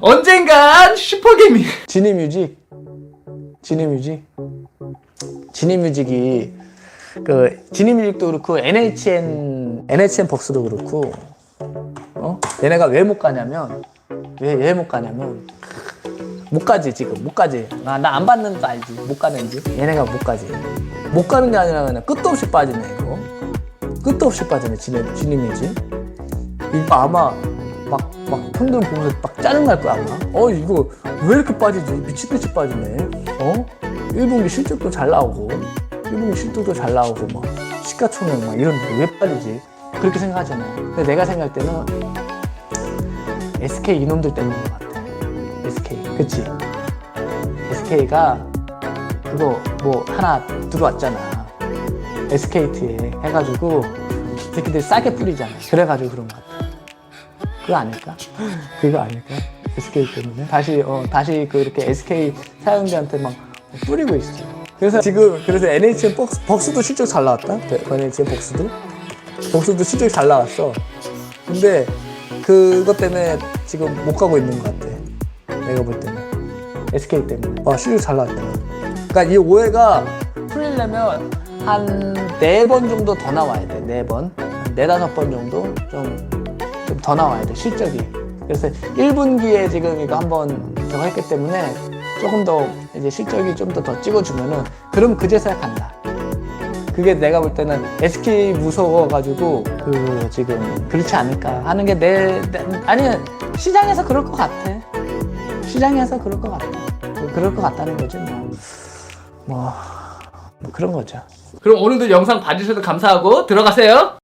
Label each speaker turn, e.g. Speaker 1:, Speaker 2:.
Speaker 1: 언젠간 슈퍼게임
Speaker 2: 지니뮤직. 지니뮤직. 지니뮤직이 그 지니뮤직도 그렇고 NHN NHN 벅스도 그렇고 어? 얘네가 왜 못 가냐면 왜왜 못 가냐면 못 가지 지금. 못 가지. 나나안 받는 거 알지? 못 가는지? 얘네가 못 가지. 못 가는 게 아니라 그냥 끝도 없이 빠지네 이거. 끝도 없이 빠지네 지니 지니뮤직. 이거 아마 막, 막 형들 보면서 막 짜증날 거야 아마. 어 이거 왜 이렇게 빠지지? 미친듯이 빠지네. 어? 1분기 실적도 잘 나오고 1분기 실적도 잘 나오고 막 시가총액 막 이런데 왜 빠지지? 그렇게 생각하잖아요 근데 내가 생각할 때는 SK 이놈들 때문인 것 같아. SK 그치? SK가 그거 뭐 하나 들어왔잖아. SKT에 해가지고 이 새끼들 싸게 뿌리잖아. 그래가지고 그런 것 같아 그거 아닐까? 그거 아닐까? SK 때문에 다시 어 다시 그 이렇게 SK 사용자한테 막 뿌리고 있어. 그래서 지금 그래서 NHN 벅스, 벅스도 실적 잘 나왔다. 네, NHN 벅스도 벅스도 실적 잘 나왔어. 근데 그것 때문에 지금 못 가고 있는 것 같아. 내가 볼 때는 SK 때문에. 아 실적 잘 나왔다. 그러니까 이 오해가 풀리려면 한 네 번 정도 더 나와야 돼. 네 번, 한 네다섯 번 정도 좀 좀 더 나와야 돼 실적이. 그래서 1분기에 지금 이거 한번 저거 했기 때문에 조금 더 이제 실적이 좀 더 더 찍어주면은 그럼 그제서야 간다. 그게 내가 볼 때는 SK 무서워가지고 그 지금 그렇지 않을까 하는 게 내 아니 시장에서 그럴 것 같아. 시장에서 그럴 것 같아. 그- 그럴 것 같다는 거지 뭐, 뭐, 뭐 그런 거죠.
Speaker 1: 그럼 오늘도 영상 봐주셔서 감사하고 들어가세요